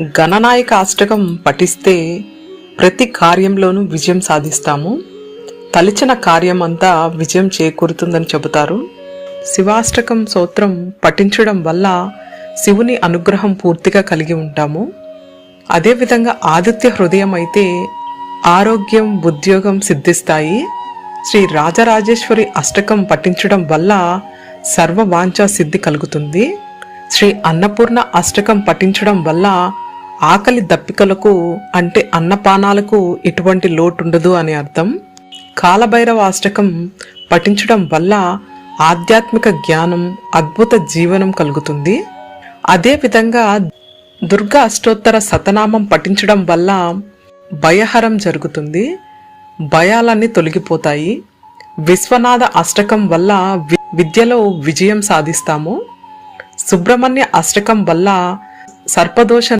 గణనాయక అష్టకం పఠిస్తే ప్రతి కార్యంలోనూ విజయం సాధిస్తాము. తలిచిన కార్యమంతా విజయం చేకూరుతుందని చెబుతారు. శివాష్టకం స్తోత్రం పఠించడం వల్ల శివుని అనుగ్రహం పూర్తిగా కలిగి ఉంటాము. అదేవిధంగా ఆదిత్య హృదయం అయితే ఆరోగ్యం ఉద్యోగం సిద్ధిస్తాయి. శ్రీ రాజరాజేశ్వరి అష్టకం పఠించడం వల్ల సర్వ వాంఛా సిద్ధి కలుగుతుంది. శ్రీ అన్నపూర్ణ అష్టకం పఠించడం వల్ల ఆకలి దప్పికలకు అంటే అన్నపానాలకు ఎటువంటి లోటు ఉండదు అని అర్థం. కాలభైరవ అష్టకం పఠించడం వల్ల ఆధ్యాత్మిక జ్ఞానం అద్భుత జీవనం కలుగుతుంది. అదేవిధంగా దుర్గా అష్టోత్తర శతనామం పఠించడం వల్ల భయహరం జరుగుతుంది. భయాలన్నీ తొలగిపోతాయి. విశ్వనాథ అష్టకం వల్ల వి- విద్యలో విజయం సాధిస్తాము. సుబ్రహ్మణ్య అష్టకం వల్ల సర్పదోష